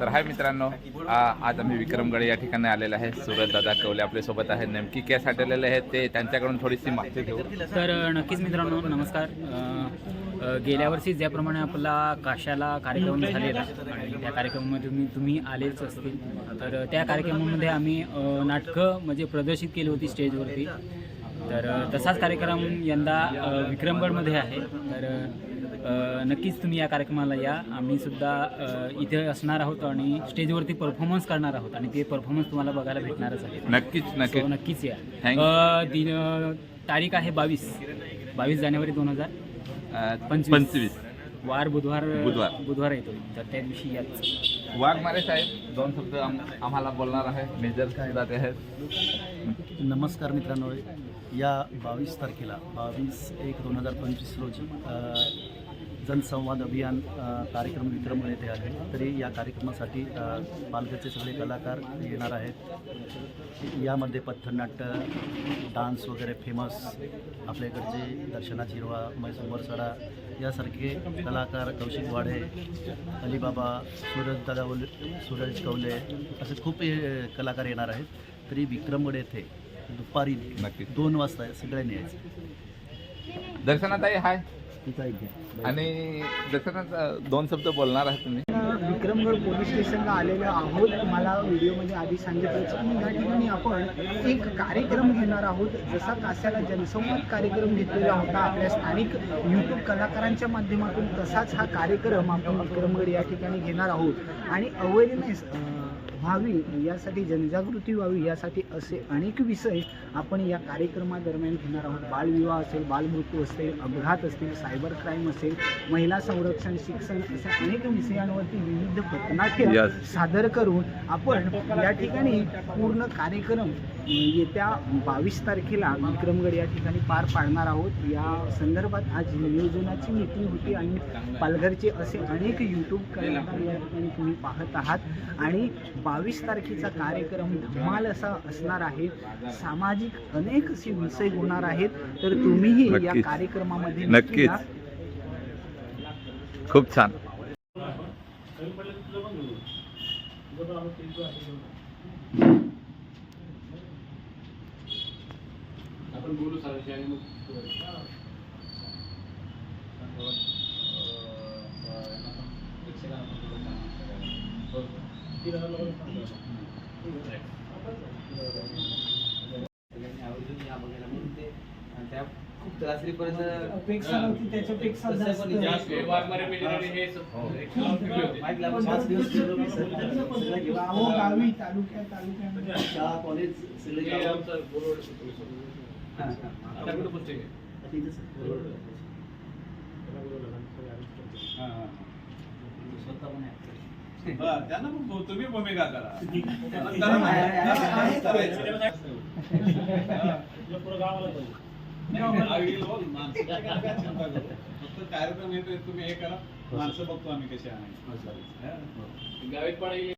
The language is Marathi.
तर हाय मित्रांनो आज आम्ही विक्रमगड या ठिकाणी आलेलो आहे. सुरत दादा कवले आपल्यासोबत आहेत. नेमकी केस आलेले आहेत ते त्यांच्याकडून थोडीशी माहिती घेऊ. तर नक्कीच मित्रांनो नमस्कार. गेल्या वर्षी ज्याप्रमाणे आपला काशाला कार्यक्रम झालेला आणि त्या कार्यक्रमामध्ये तुम्ही तुम्ही आलेच असतील. तर त्या कार्यक्रमामध्ये आम्ही नाटकं म्हणजे प्रदर्शित केली होती स्टेजवरती. तर तसाच कार्यक्रम यंदा विक्रमगडमध्ये आहे. तर नक्कीच तुम्ही या कार्यक्रमाला या. आम्ही सुद्धा इथे असणार आहोत आणि स्टेजवरती परफॉर्मन्स करणार आहोत आणि ते परफॉर्मन्स तुम्हाला बघायला भेटणारच आहे. नक्कीच नक्कीच So, नक्कीच. या. दिन तारीख आहे बावीस. बावीस जानेवारी दोन हजार पंचवीस. वार बुधवार बुधवार. बुधवार येतो. तर त्या दिवशी याच. वाघमारे साहेब दोन शब्द आम- आम्हाला बोलणार आहे. मेजर दाते आहेत. नमस्कार मित्रांनो. या बावीस तारखेला बावीस एक दोन हजार पंचवीस रोजी जनसंवाद अभियान कार्यक्रम विक्रमगड येथे आहे तरी या कार्यक्रमासाठी पालघरचे सगळे कलाकार येणार आहेत. यामध्ये पथनाट्य डान्स वगैरे फेमस आपल्याकडचे दर्शना चिरवा मैसूर वरसडा यासारखे कलाकार कौशिक वाडे अलिबाबा सूरज दादा सूरज कवले असे खूप कलाकार येणार आहेत. तरी विक्रमगड येथे दुपारी. दोन वाजता सगळ्यांनी यायचं. दर्शनाताई हाय आणि अ, दोन शब्द बोलणार आहात तुम्ही. विक्रमगड पोलीस स्टेशनला आलेलो आहोत. मला व्हिडिओमध्ये आधी सांगितलंच की या ठिकाणी आपण एक कार्यक्रम घेणार आहोत. जसा कास्याला जनसंवाद कार्यक्रम घेतलेला होता आपल्या स्थानिक यूट्यूब कलाकारांच्या माध्यमातून तसाच हा कार्यक्रम आपण विक्रमगड या ठिकाणी घेणार आहोत. आणि अवेअरनेस व्हावी यासाठी जनजागृती व्हावी यासाठी असे अनेक विषय आपण या कार्यक्रमादरम्यान घेणार आहोत. बालविवाह असेल बालमृत्यू असेल अपघात असतील सायबर क्राईम असेल महिला संरक्षण शिक्षण अशा अनेक विषयांवरती विविध पथनाट्य. सादर करून आपण या ठिकाणी पूर्ण कार्यक्रम येत्या बावीस तारखेला विक्रमगड या ठिकाणी पार पाडणार आहोत. या संदर्भात आज नियोजनाची मीटिंग होती आणि पालघरचे असे अनेक यूट्यूब कलाकार या ठिकाणी तुम्ही पाहत आहात. आणि बावीस तारखेचा कार्यक्रम धमाल असा असणार आहे सामाजिक अनेक असे विषय होणार आहेत तर तुम्हीही या. कार्यक्रमामध्ये नक्कीच. या. खूप छान खूप अपेक्षा नव्हती त्याच्यापेक्षा जास्त पाच दिवस मी सर. सगळं तालुक्यामध्ये शाळा कॉलेज सगळे गावात. हा, हा. आता इथं सर. स्वतः पण आहे. त्यांना पण तुम्ही भूमिका करा. आहे. फक्त कार्यक्रम येतो तुम्ही हे करा. माणसं बघतो आम्ही कशी आणायची.